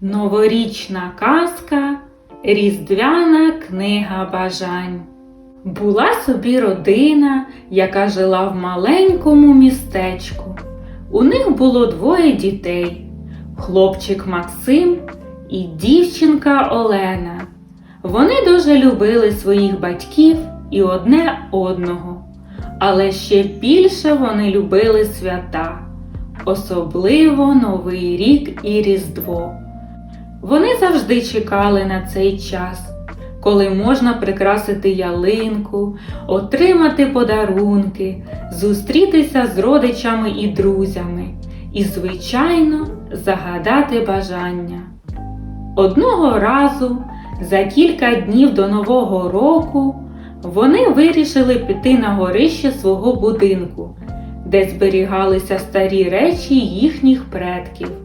Новорічна казка Різдвяна книга бажань. Була собі родина, яка жила в маленькому містечку. У них було двоє дітей хлопчик Максим і дівчинка Олена. Вони дуже любили своїх батьків і одне одного, але ще більше вони любили свята, особливо Новий рік і Різдво. Вони завжди чекали на цей час, коли можна прикрасити ялинку, отримати подарунки, зустрітися з родичами і друзями і, звичайно, загадати бажання. Одного разу, за кілька днів до Нового року, вони вирішили піти на горище свого будинку, де зберігалися старі речі їхніх предків.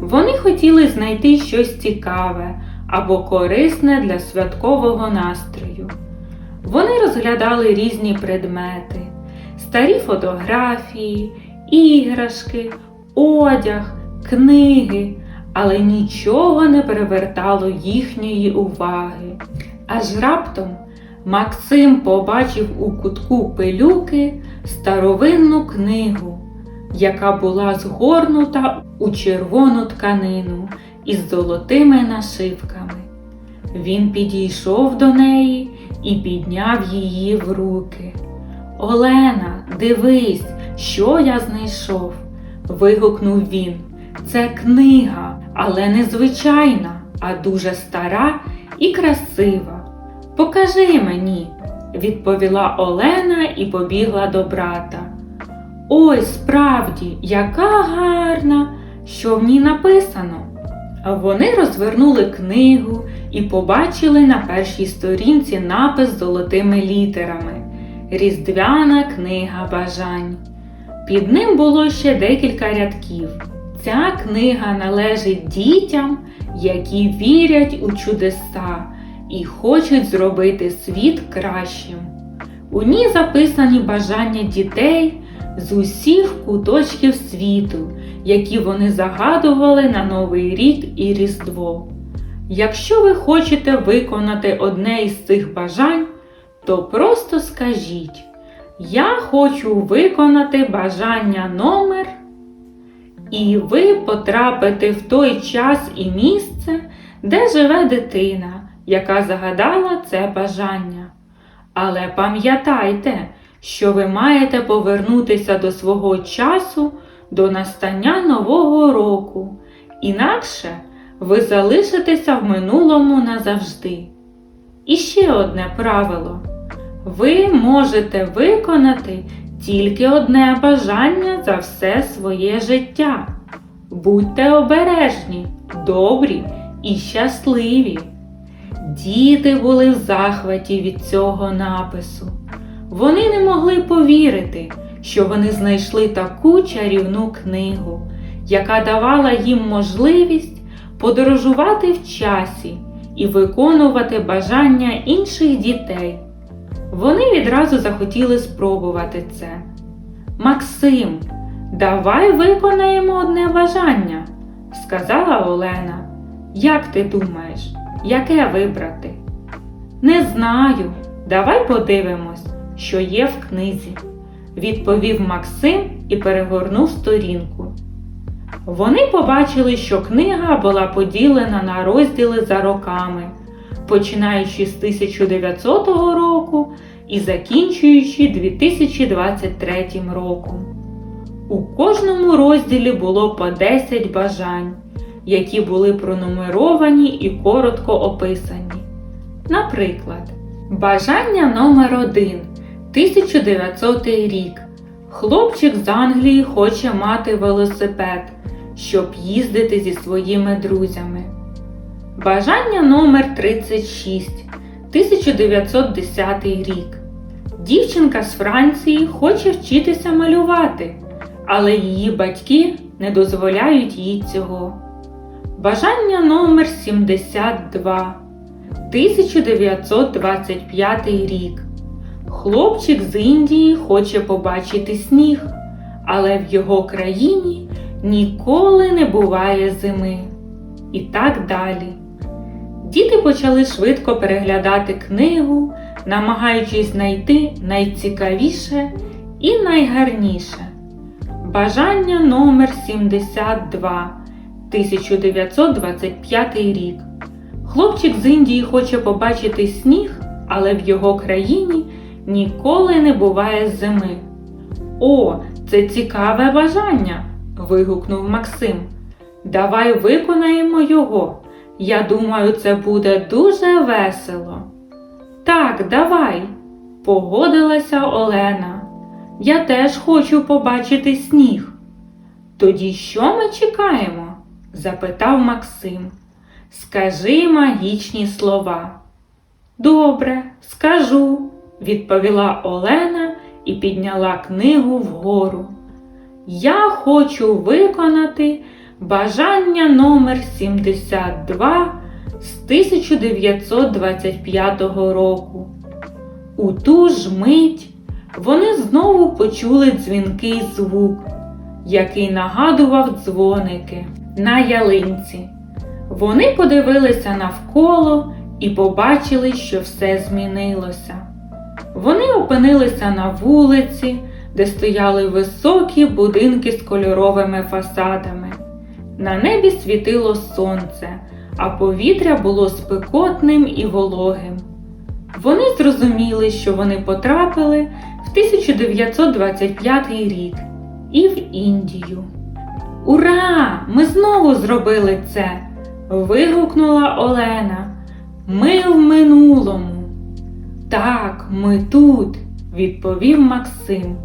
Вони хотіли знайти щось цікаве або корисне для святкового настрою. Вони розглядали різні предмети, старі фотографії, іграшки, одяг, книги, але нічого не привертало їхньої уваги. Аж раптом Максим побачив у кутку пилюки старовинну книгу яка була згорнута у червону тканину із золотими нашивками. Він підійшов до неї і підняв її в руки. Олена, дивись, що я знайшов. вигукнув він. Це книга, але не звичайна, а дуже стара і красива. Покажи мені, відповіла Олена і побігла до брата. Ой, справді, яка гарна, що в ній написано. Вони розвернули книгу і побачили на першій сторінці напис золотими літерами Різдвяна книга бажань. Під ним було ще декілька рядків. Ця книга належить дітям, які вірять у чудеса і хочуть зробити світ кращим. У ній записані бажання дітей з усіх куточків світу, які вони загадували на Новий рік і Різдво. Якщо ви хочете виконати одне із цих бажань, то просто скажіть, я хочу виконати бажання номер, і ви потрапите в той час і місце, де живе дитина, яка загадала це бажання. Але пам'ятайте, що ви маєте повернутися до свого часу до настання Нового року, інакше ви залишитеся в минулому назавжди. І ще одне правило. Ви можете виконати тільки одне бажання за все своє життя. Будьте обережні, добрі і щасливі. Діти були в захваті від цього напису. Вони не могли повірити, що вони знайшли таку чарівну книгу, яка давала їм можливість подорожувати в часі і виконувати бажання інших дітей. Вони відразу захотіли спробувати це. Максим, давай виконаємо одне бажання, сказала Олена. Як ти думаєш, яке вибрати? Не знаю. Давай подивимось що є в книзі, відповів Максим і перегорнув сторінку. Вони побачили, що книга була поділена на розділи за роками, починаючи з 1900 року і закінчуючи 2023 роком. У кожному розділі було по 10 бажань, які були пронумеровані і коротко описані. Наприклад, бажання номер 1 1900 рік. Хлопчик з Англії хоче мати велосипед, щоб їздити зі своїми друзями. Бажання номер 36 1910 рік. Дівчинка з Франції хоче вчитися малювати, але її батьки не дозволяють їй цього. Бажання номер 72 1925 рік. Хлопчик з Індії хоче побачити сніг, але в його країні ніколи не буває зими. і так далі. Діти почали швидко переглядати книгу, намагаючись знайти найцікавіше і найгарніше. Бажання номер 72 1925 рік. Хлопчик з Індії хоче побачити сніг, але в його країні ніколи не буває зими. О, це цікаве бажання. вигукнув Максим. Давай виконаємо його. Я думаю, це буде дуже весело. Так, давай, погодилася Олена. Я теж хочу побачити сніг. Тоді що ми чекаємо? запитав Максим. Скажи магічні слова. Добре, скажу, відповіла Олена і підняла книгу вгору. Я хочу виконати бажання номер 72 з 1925 року. У ту ж мить вони знову почули дзвінкий звук, який нагадував дзвоники на ялинці. Вони подивилися навколо і побачили, що все змінилося. Вони опинилися на вулиці, де стояли високі будинки з кольоровими фасадами. На небі світило сонце, а повітря було спекотним і вологим. Вони зрозуміли, що вони потрапили в 1925 рік і в Індію. Ура! Ми знову зробили це! вигукнула Олена. Ми в минулому. Так, ми тут, відповів Максим.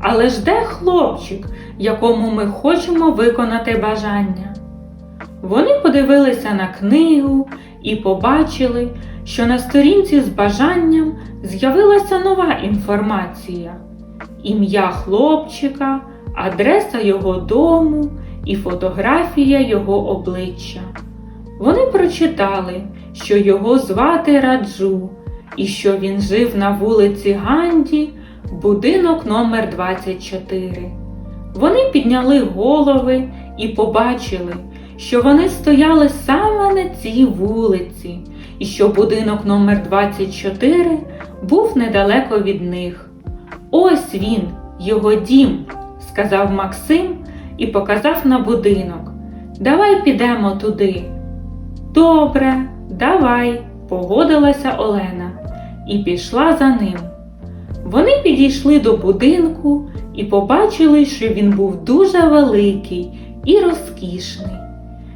Але ж де хлопчик, якому ми хочемо виконати бажання? Вони подивилися на книгу і побачили, що на сторінці з бажанням з'явилася нова інформація: ім'я хлопчика, адреса його дому і фотографія його обличчя. Вони прочитали, що його звати Раджу і що він жив на вулиці Ганді, будинок номер 24 Вони підняли голови і побачили, що вони стояли саме на цій вулиці, і що будинок номер 24 був недалеко від них. Ось він, його дім, сказав Максим і показав на будинок. Давай підемо туди. Добре, давай, погодилася Олена і пішла за ним. Вони підійшли до будинку і побачили, що він був дуже великий і розкішний.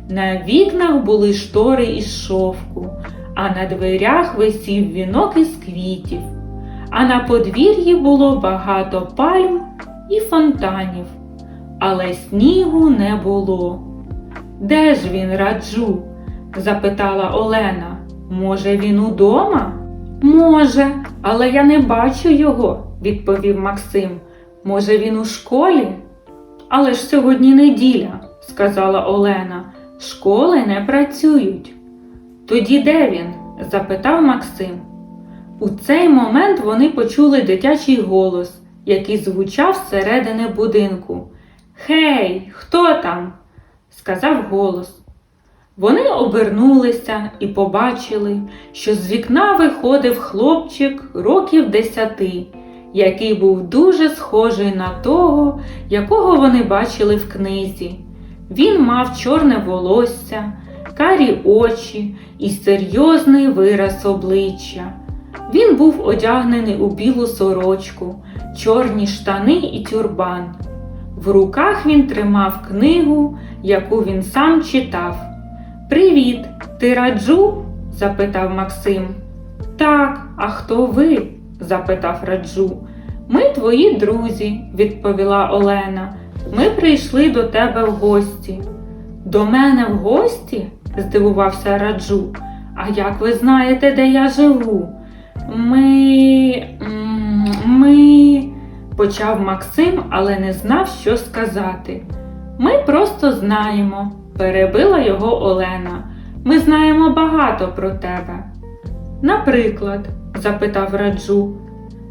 На вікнах були штори із шовку, а на дверях висів вінок із квітів, а на подвір'ї було багато пальм і фонтанів, але снігу не було. Де ж він раджу? запитала Олена. Може, він удома? Може, але я не бачу його, відповів Максим. Може, він у школі? Але ж сьогодні неділя, сказала Олена. Школи не працюють. Тоді де він? запитав Максим. У цей момент вони почули дитячий голос, який звучав зсередини будинку. Хей, хто там? сказав голос. Вони обернулися і побачили, що з вікна виходив хлопчик років десяти, який був дуже схожий на того, якого вони бачили в книзі. Він мав чорне волосся, карі очі і серйозний вираз обличчя. Він був одягнений у білу сорочку, чорні штани і тюрбан. В руках він тримав книгу, яку він сам читав. Привіт, ти раджу? запитав Максим. Так, а хто ви? запитав раджу. Ми твої друзі, відповіла Олена. Ми прийшли до тебе в гості. До мене в гості? здивувався раджу. А як ви знаєте, де я живу? Ми. Ми. почав Максим, але не знав, що сказати. Ми просто знаємо, перебила його Олена. Ми знаємо багато про тебе. Наприклад, запитав раджу,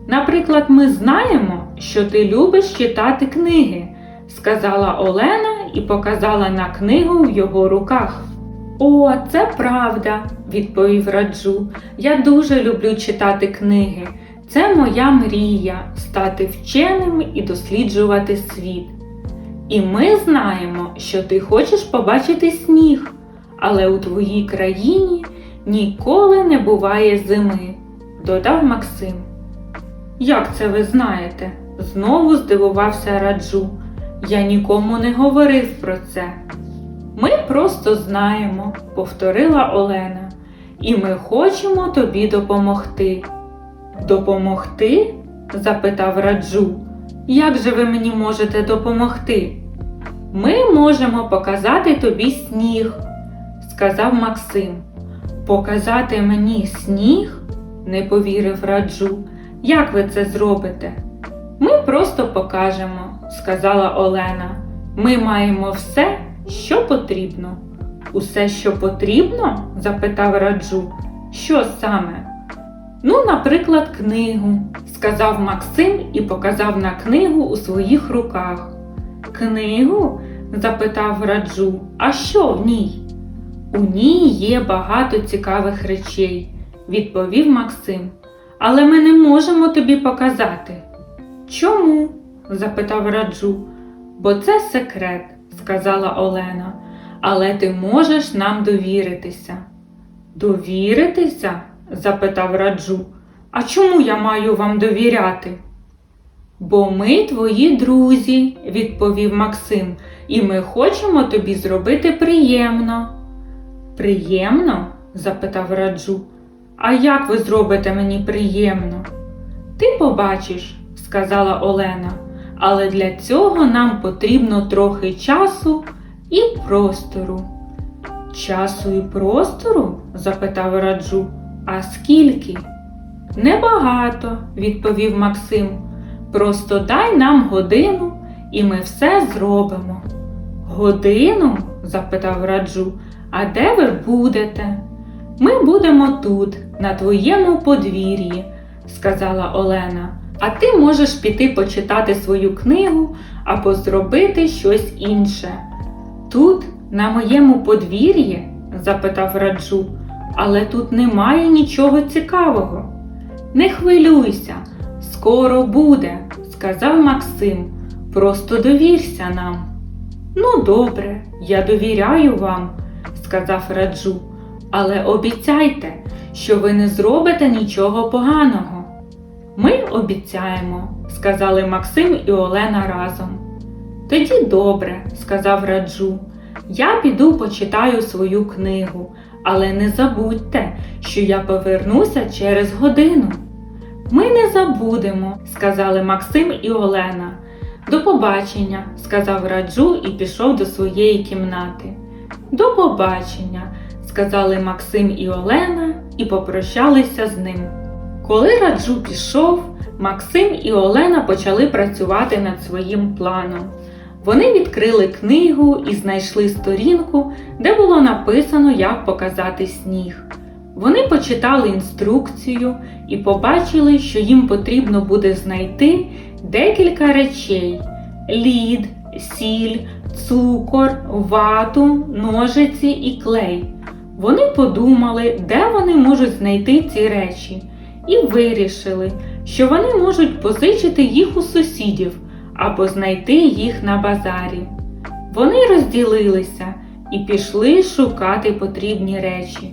наприклад, ми знаємо, що ти любиш читати книги, сказала Олена і показала на книгу в його руках. О, це правда, відповів Раджу. Я дуже люблю читати книги. Це моя мрія стати вченим і досліджувати світ. І ми знаємо, що ти хочеш побачити сніг, але у твоїй країні ніколи не буває зими, додав Максим. Як це ви знаєте? знову здивувався Раджу. Я нікому не говорив про це. Ми просто знаємо, повторила Олена, і ми хочемо тобі допомогти. Допомогти? запитав Раджу. Як же ви мені можете допомогти? Ми можемо показати тобі сніг, сказав Максим. Показати мені сніг? не повірив Раджу. Як ви це зробите? Ми просто покажемо, сказала Олена. Ми маємо все, що потрібно. Усе, що потрібно? запитав Раджу. Що саме? Ну, наприклад, книгу, сказав Максим і показав на книгу у своїх руках. Книгу? запитав Раджу. А що в ній? У ній є багато цікавих речей, відповів Максим. Але ми не можемо тобі показати. Чому? запитав Раджу. Бо це секрет, сказала Олена. Але ти можеш нам довіритися. Довіритися? Запитав Раджу. А чому я маю вам довіряти? Бо ми твої друзі, відповів Максим, і ми хочемо тобі зробити приємно. Приємно? запитав Раджу. А як ви зробите мені приємно? Ти побачиш, сказала Олена, але для цього нам потрібно трохи часу і простору. Часу і простору? запитав Раджу. А скільки? Небагато, відповів Максим. Просто дай нам годину, і ми все зробимо. Годину? запитав Раджу. А де ви будете? Ми будемо тут, на твоєму подвір'ї, сказала Олена. А ти можеш піти почитати свою книгу або зробити щось інше. Тут, на моєму подвір'ї? запитав Раджу, але тут немає нічого цікавого. Не хвилюйся, скоро буде, сказав Максим. Просто довірся нам. Ну, добре, я довіряю вам, сказав Раджу, але обіцяйте, що ви не зробите нічого поганого. Ми обіцяємо, сказали Максим і Олена разом. Тоді добре, сказав Раджу. Я піду почитаю свою книгу, але не забудьте, що я повернуся через годину. Ми не забудемо, сказали Максим і Олена. До побачення, сказав Раджу і пішов до своєї кімнати. До побачення, сказали Максим і Олена і попрощалися з ним. Коли Раджу пішов, Максим і Олена почали працювати над своїм планом. Вони відкрили книгу і знайшли сторінку, де було написано, як показати сніг. Вони почитали інструкцію і побачили, що їм потрібно буде знайти декілька речей: лід, сіль, цукор, вату, ножиці і клей. Вони подумали, де вони можуть знайти ці речі, і вирішили, що вони можуть позичити їх у сусідів або знайти їх на базарі. Вони розділилися і пішли шукати потрібні речі.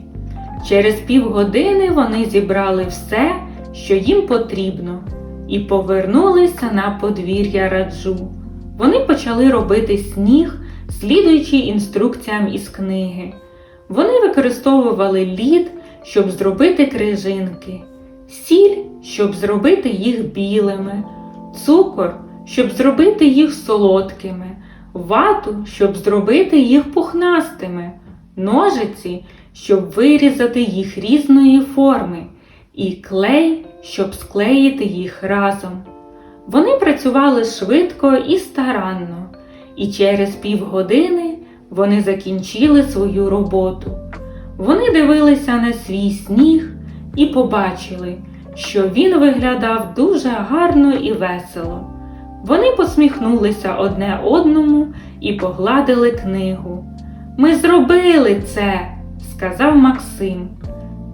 Через півгодини вони зібрали все, що їм потрібно, і повернулися на подвір'я раджу. Вони почали робити сніг, слідуючи інструкціям із книги. Вони використовували лід, щоб зробити крижинки, сіль, щоб зробити їх білими, цукор, щоб зробити їх солодкими, вату, щоб зробити їх пухнастими, ножиці, щоб вирізати їх різної форми, і клей, щоб склеїти їх разом. Вони працювали швидко і старанно, і через півгодини вони закінчили свою роботу. Вони дивилися на свій сніг і побачили, що він виглядав дуже гарно і весело. Вони посміхнулися одне одному і погладили книгу. Ми зробили це, сказав Максим.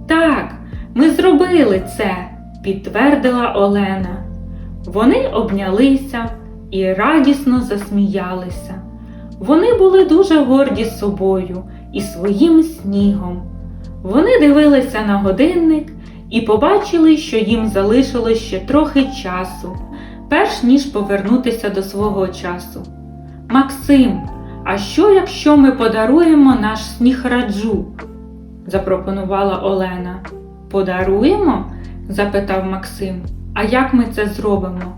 Так, ми зробили це, підтвердила Олена. Вони обнялися і радісно засміялися. Вони були дуже горді собою і своїм снігом. Вони дивилися на годинник і побачили, що їм залишилось ще трохи часу, перш ніж повернутися до свого часу. Максим, а що, якщо ми подаруємо наш сніг раджу? запропонувала Олена. Подаруємо? запитав Максим. А як ми це зробимо?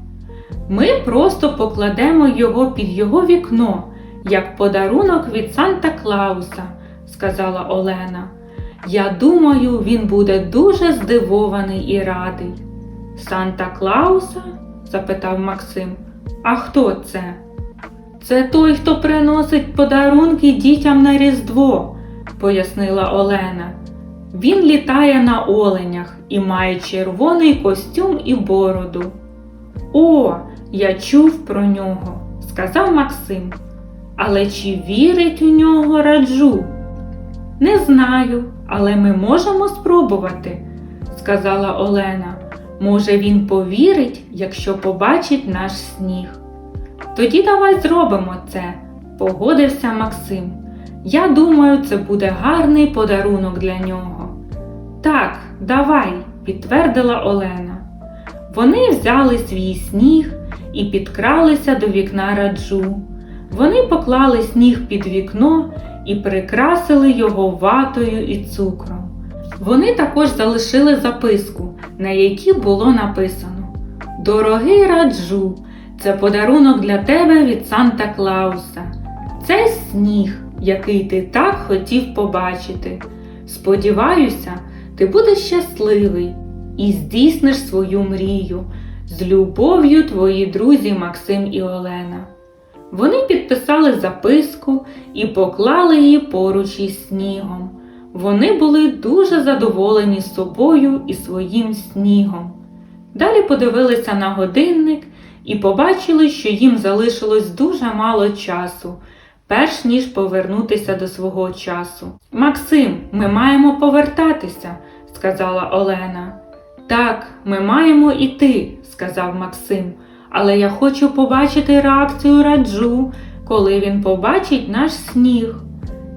Ми просто покладемо його під його вікно, як подарунок від Санта Клауса, сказала Олена. Я думаю, він буде дуже здивований і радий. Санта Клауса? Запитав Максим. А хто це? Це той, хто приносить подарунки дітям на Різдво, пояснила Олена. Він літає на оленях і має червоний костюм і бороду. О, я чув про нього, сказав Максим. Але чи вірить у нього раджу? Не знаю, але ми можемо спробувати, сказала Олена. Може, він повірить, якщо побачить наш сніг. Тоді давай зробимо це, погодився Максим. Я думаю, це буде гарний подарунок для нього. Так, давай, підтвердила Олена. Вони взяли свій сніг і підкралися до вікна раджу. Вони поклали сніг під вікно і прикрасили його ватою і цукром. Вони також залишили записку, на якій було написано Дорогий раджу, це подарунок для тебе від Санта Клауса. Це сніг, який ти так хотів побачити. Сподіваюся, ти будеш щасливий і здійсниш свою мрію. З любов'ю твої друзі Максим і Олена. Вони підписали записку і поклали її поруч із снігом. Вони були дуже задоволені собою і своїм снігом. Далі подивилися на годинник і побачили, що їм залишилось дуже мало часу, перш ніж повернутися до свого часу. Максим, ми маємо повертатися, сказала Олена. Так, ми маємо іти, сказав Максим, але я хочу побачити реакцію раджу, коли він побачить наш сніг.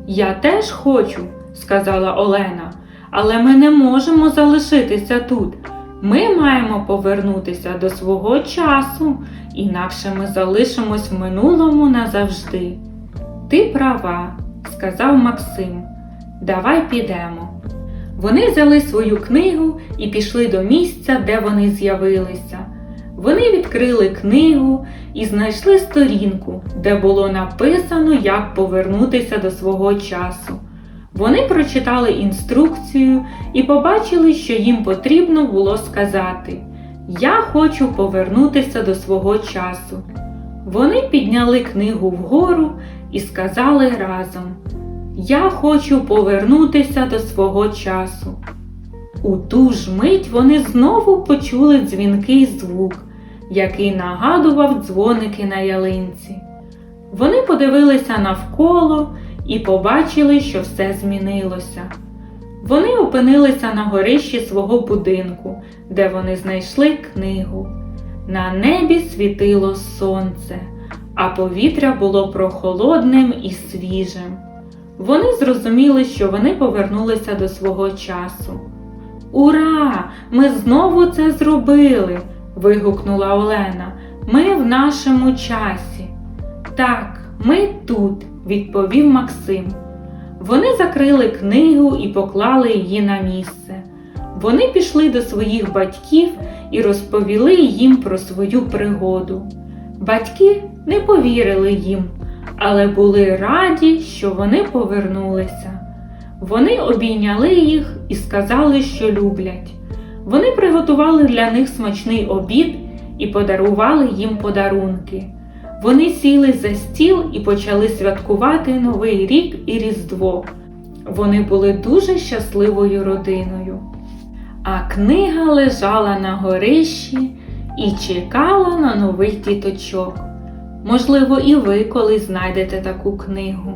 Я теж хочу, сказала Олена, але ми не можемо залишитися тут. Ми маємо повернутися до свого часу, інакше ми залишимось в минулому назавжди. Ти права, сказав Максим. Давай підемо. Вони взяли свою книгу і пішли до місця, де вони з'явилися. Вони відкрили книгу і знайшли сторінку, де було написано, як повернутися до свого часу. Вони прочитали інструкцію і побачили, що їм потрібно було сказати Я хочу повернутися до свого часу. Вони підняли книгу вгору і сказали разом Я хочу повернутися до свого часу. У ту ж мить вони знову почули дзвінкий звук, який нагадував дзвоники на ялинці. Вони подивилися навколо і побачили, що все змінилося. Вони опинилися на горищі свого будинку, де вони знайшли книгу. На небі світило сонце, а повітря було прохолодним і свіжим. Вони зрозуміли, що вони повернулися до свого часу. Ура! Ми знову це зробили! вигукнула Олена. Ми в нашому часі. Так, ми тут, відповів Максим. Вони закрили книгу і поклали її на місце. Вони пішли до своїх батьків і розповіли їм про свою пригоду. Батьки не повірили їм, але були раді, що вони повернулися. Вони обійняли їх і сказали, що люблять. Вони приготували для них смачний обід і подарували їм подарунки. Вони сіли за стіл і почали святкувати Новий рік і Різдво. Вони були дуже щасливою родиною. А книга лежала на горищі і чекала на нових діточок. Можливо, і ви колись знайдете таку книгу.